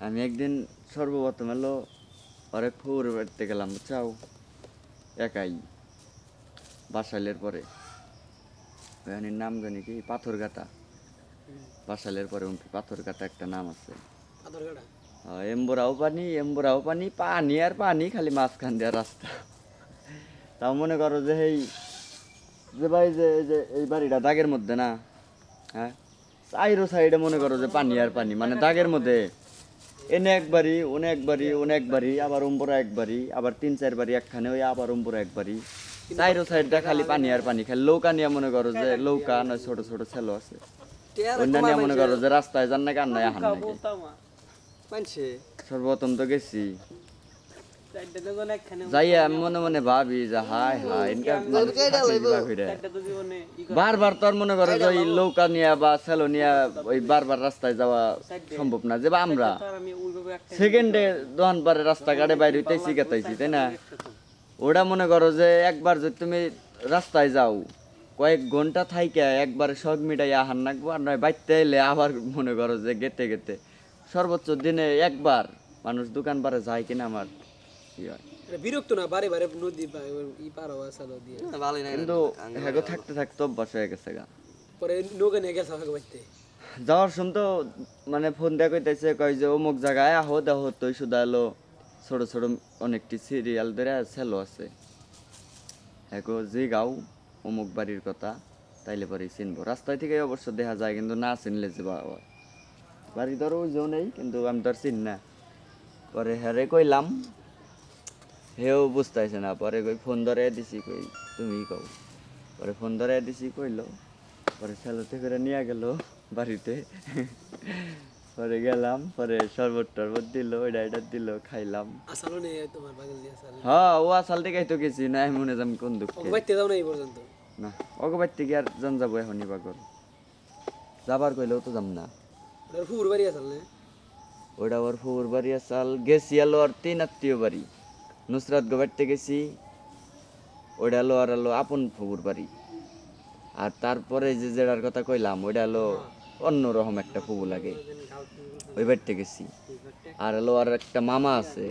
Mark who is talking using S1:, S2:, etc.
S1: আমি একদিন সর্বপ্রথম এলো অনেক ফুর বাড়িতে গেলাম চাও একাই বাসাইলের পরে। ওখানের নাম জানি কি? পাথরঘাটা। বাসাইলের পরে পাথর পাথরঘাটা একটা নাম আছে। আহ, এম্বোরাও পানি এম্বোরাও পানি পানি আর পানি খালি মাঝখান দেওয়ার রাস্তা। তাও মনে করো যে এই যে ভাই যে এই যে এই বাড়িটা দাগের মধ্যে না হ্যাঁ? সাইডো সাইডে মনে করো যে পানি আর পানি মানে দাগের মধ্যে। এনে একবারই ওনে একবারই ওনে একবারই আবার উম্বরা একবারই আবার তিন চার বাড়ি একখানে ওই আবার উম্বরা একবারই। চাইরো সাইডটা খালি পানি আর পানি খালি লৌকা নিয়ে মনে করো যে লৌকা নয় ছোট ছোট ছেলো আছে। অন্যান্য মনে করো যে রাস্তায় যান না নাই আহান নাকি। সর্বপ্রথম তো গেছি। আমি মনে মনে ভাবি যে হাই হাই বারবার তোর মনে করো যে ওই নৌকা নিয়ে বা সেলো নিয়ে ওই বারবার রাস্তায় যাওয়া সম্ভব না যে বা আমরা সেকেন্ডে দোকান রাস্তাঘাটে বাইরে হইতেছি গেতাইছি তাই না ওটা মনে করো যে একবার যদি তুমি রাস্তায় যাও কয়েক ঘণ্টা থাইকে একবার শখ মিটাই আহার নাকবো আর নয় বাইতে এলে আবার মনে করো যে গেতে গেতে সর্বোচ্চ দিনে একবার মানুষ দোকান পারে যায় কিনা আমার
S2: বিরক্ত না বারে বারে নদী ই পার হওয়া চালো দিয়ে। ভালোই না
S1: কিন্তু হ্যাগো থাকতে থাকতে অভ্যাস হয়ে গেছে গা।
S2: পরে নৌকা নিয়ে গেছে আমাকে বাড়িতে
S1: যাওয়ার সময় তো মানে ফোন দিয়ে কইতেছে কয় যে অমুক জায়গায় আহো দেখো তুই শুধু এলো। ছোট ছোট অনেকটি সিরিয়াল ধরে ছেলো আছে। হ্যাগো যে গাও অমুক বাড়ির কথা তাইলে পরে চিনবো। রাস্তায় থেকে অবশ্য দেখা যায় কিন্তু না চিনলে যে বাবা বাড়ি ধরো ওইও নেই কিন্তু আমি তো আর চিন না। পরে হ্যারে কইলাম হেও বুঝতেছে না পরে কই ফোন ধরে দিছি কই তুমি কও। পরে ফোন ধরে দিছি কইলো পরে ছেলেতে করে নিয়ে গেল বাড়িতে। পরে গেলাম পরে শরবত টরবত দিল এটা এটা দিল খাইলাম।
S2: আসালো নেই তোমার আসাল?
S1: হ্যাঁ ও আসাল থেকে তো গেছি না মনে যাম কোন দুঃখে।
S2: ওকে যাও না এই পর্যন্ত?
S1: না অগবাই থেকে আর জান যাব এখনই বাগর যাবার কইলেও তো যাম না।
S2: ওটার ফুর বাড়ি আসাল না?
S1: ওটা ওর ফুর বাড়ি আসাল গেছি আলো আর তিন আত্মীয় বাড়ি। নুসরাত গোবারতে গেছি, ওইটা হলো আর হলো আপন ফুবুর বাড়ি। আর তারপরে যে যেটার কথা কইলাম, ওইটা হলো অন্যরকম একটা ফুবু লাগে। ওই বাড়িতে গেছি। আর হলো আর একটা মামা আছে।